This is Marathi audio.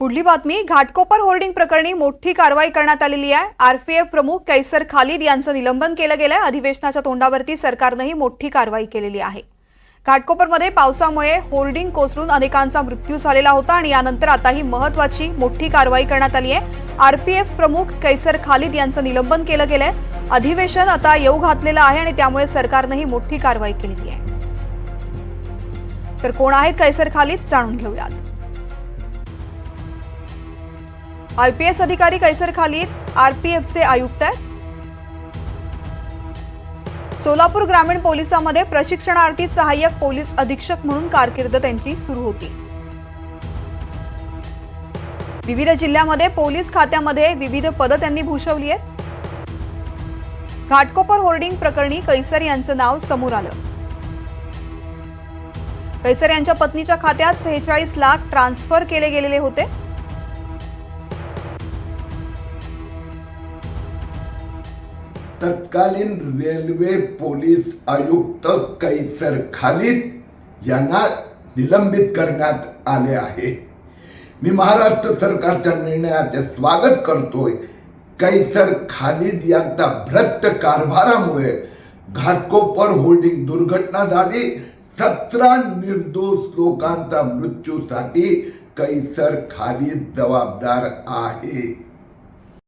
पुढली बातमी घाटकोपर होर्डिंग प्रकरणी मोठी कारवाई करण्यात आलेली आहे. आरपीएफ प्रमुख कैसर खालिद यांचं निलंबन केलं गेलं आहे अधिवेशनाच्या तोंडावरती सरकारनंही मोठी कारवाई केलेली आहे. घाटकोपरमध्ये पावसामुळे होर्डिंग कोसळून अनेकांचा मृत्यू झालेला होता आणि यानंतर आता ही महत्वाची मोठी कारवाई करण्यात आली आहे. आरपीएफ प्रमुख कैसर खालिद यांचं निलंबन केलं गेलंय. अधिवेशन आता येऊ घातलेलं आहे आणि त्यामुळे सरकारनं ही मोठी कारवाई केलेली आहे. तर कोण आहेत कैसर खालिद? जाणून घेऊयात. आयपीएस अधिकारी कैसर खालीद आरपीएफचे आयुक्त आहेत. सोलापूर ग्रामीण पोलिसांमध्ये प्रशिक्षणार्थी सहाय्यक पोलीस अधीक्षक म्हणून कारकीर्द त्यांची सुरू होती. विविध जिल्ह्यामध्ये पोलीस खात्यामध्ये विविध पदं त्यांनी भूषवली आहेत. घाटकोपर होर्डिंग प्रकरणी कैसर यांचं नाव समोर आलं. कैसर यांच्या पत्नीच्या खात्यात सेहेचाळीस लाख ट्रान्सफर केले गेलेले होते. तत्कालीन रेल्वे पोलीस आयुक्त कैसर खालिद यांना निलंबित करण्यात आले आहे. मी महाराष्ट्र सरकारच्या निर्णयाचे स्वागत करतोय. कैसर खालिद यांचा भ्रष्ट कारभारामुळे घाटकोपर होल्डिंग दुर्घटना झाली. सतरा निर्दोष लोकांचा मृत्यूसाठी कैसर खालिद जबाबदार आहे.